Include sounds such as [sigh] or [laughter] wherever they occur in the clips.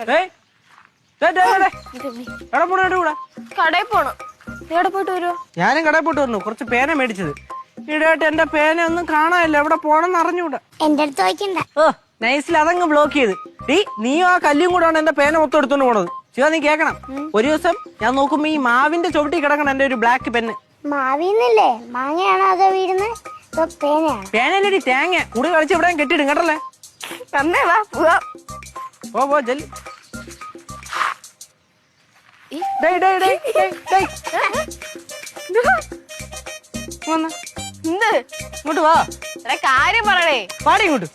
കടയിൽ പോണം. എവിടെ പോയിട്ട് വരുമോ ഞാനും കടയിൽ പോയിട്ട് വരുന്നു കുറച്ച് പേന മേടിച്ചത്. ഈടായിട്ട് എന്റെ പേന ഒന്നും കാണാനില്ല. എവിടെ പോണെന്ന് അറിഞ്ഞൂടാ എന്റെ അടുത്ത് ചോദിക്കണ്ട. ഓ നൈസിൽ അതങ്ങ് ബ്ലോക്ക് ചെയ്ത്. ഡീ നീയും ആ കല്ലും കൂടാണ് എന്റെ പേന മൊത്തം എടുത്തോണ്ട് പോണത്. ശിവ നീ കേക്കണം. ഒരു ദിവസം ഞാൻ നോക്കുമ്പോ ഈ മാവിന്റെ ചുവട്ടി കിടക്കണം എന്റെ ഒരു ബ്ലാക്ക് പെന്ന് മാവിന്നില്ലേ? മാങ്ങയാണോ അതോ വീടുന്ന് പേനയാണോ പേനയിലടി തേങ്ങ. കൂടി കളിച്ച് ഇവിടെ കെട്ടിടും കേട്ടല്ലേ? തന്നെ വാ പോവാ. പോ പോ ജല്ലി [laughs] എന്ത്? ഇങ്ങോട്ട് വാ. എടാ കാര്യം പറയണേ. പാടി ഇങ്ങോട്ട്.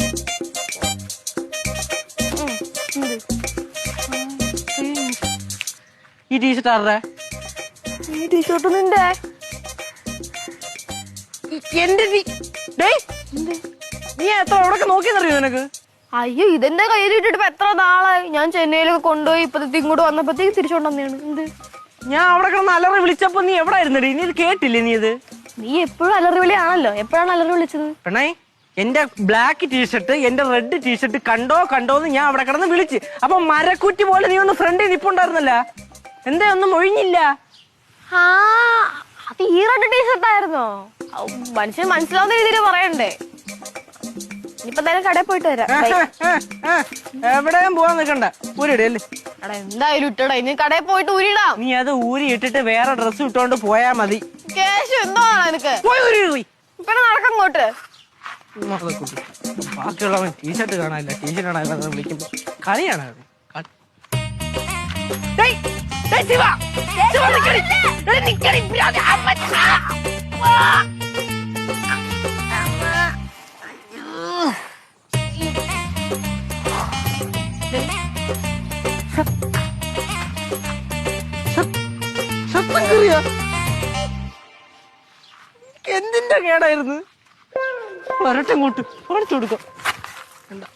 ഈ ടീഷർട്ട് ആരുടെ? ഈ ടീഷർട്ട് നിന്റെ. എന്റെ നീ എത്ര അവിടെ നോക്കിയെന്നറിയോ നിനക്ക്? അയ്യോ ഇതെന്റെ കയ്യിൽ ഇട്ടിട്ട് ഇപ്പൊ എത്ര നാളായി? ഞാൻ ചെന്നൈയിലൊക്കെ കൊണ്ടുപോയി ഇപ്പഴത്തെ ഇങ്ങോട്ട് വന്നപ്പോഴത്തേക്ക് തിരിച്ചുകൊണ്ടുവന്നെയാണ് എന്ത്? ഞാൻ അവിടെ കിടന്ന് അലറി വിളിച്ചപ്പോ നീ എവിടെ ആയിരുന്നടി? നീ ഇത് കേട്ടില്ലേ നീ ഇത്? നീ എപ്പോഴും അലറി വിളിയാണല്ലോ. എപ്പോഴാണ് അലറി വിളിച്ചത്? പെണ്ണേ എന്റെ ബ്ലാക്ക് ടീഷർട്ട് എന്റെ റെഡ് ടീഷർട്ട് കണ്ടോ കണ്ടോ എന്ന് ഞാൻ അവിടെ കിടന്ന് വിളിച്ച്. അപ്പൊ മരക്കുറ്റി പോലെ നീ ഒന്ന് ഫ്രണ്ടിൽ നിപ്പുണ്ടായിരുന്നല്ല? എന്താ ഒന്നും ഒഴിഞ്ഞില്ല ആ അത് ഈ റെഡ് ടീഷർട്ടായിരുന്നോ മനുഷ്യൻ മനുഷ്യന് മനസ്സിലാവുന്ന രീതിയിൽ പറയണ്ടേ. ഇനിയിപ്പോ തന്നെ കടയിൽ പോയിട്ട് വരാം. എവിടെയും പോവാൻ നിൽക്കണ്ട ഊരിടല്ലേ എടാ എന്തായാലും ഇട്ടടാ. ഇനി കടയിൽ പോയിട്ട് ഊരിടാം നീ അത് ഊരി ഇട്ടിട്ട് വേറെ ഡ്രസ് ഇട്ടോണ്ട് പോയാ മതി. കേശു എന്തോ നിനക്ക്? പോയി ഊരി പോയി. ഇപ്പൊ നടക്കങ്ങോട്ട് ബാക്കിയുള്ളവൻ ടീഷർട്ട് കാണാനില്ല. ടീഷർട്ട് കാണാനില്ല വിളിക്കുമ്പോ. കളിയാണ് ശിവ, ശിവ നിക്കടി. നിക്കടി. അമ്മ, ശബ്ദം കേറിയോ? എന്തിന്റെ കേടായിരുന്നു വരട്ടെ ഇങ്ങോട്ട് പഠിച്ചു കൊടുക്കാം എന്താ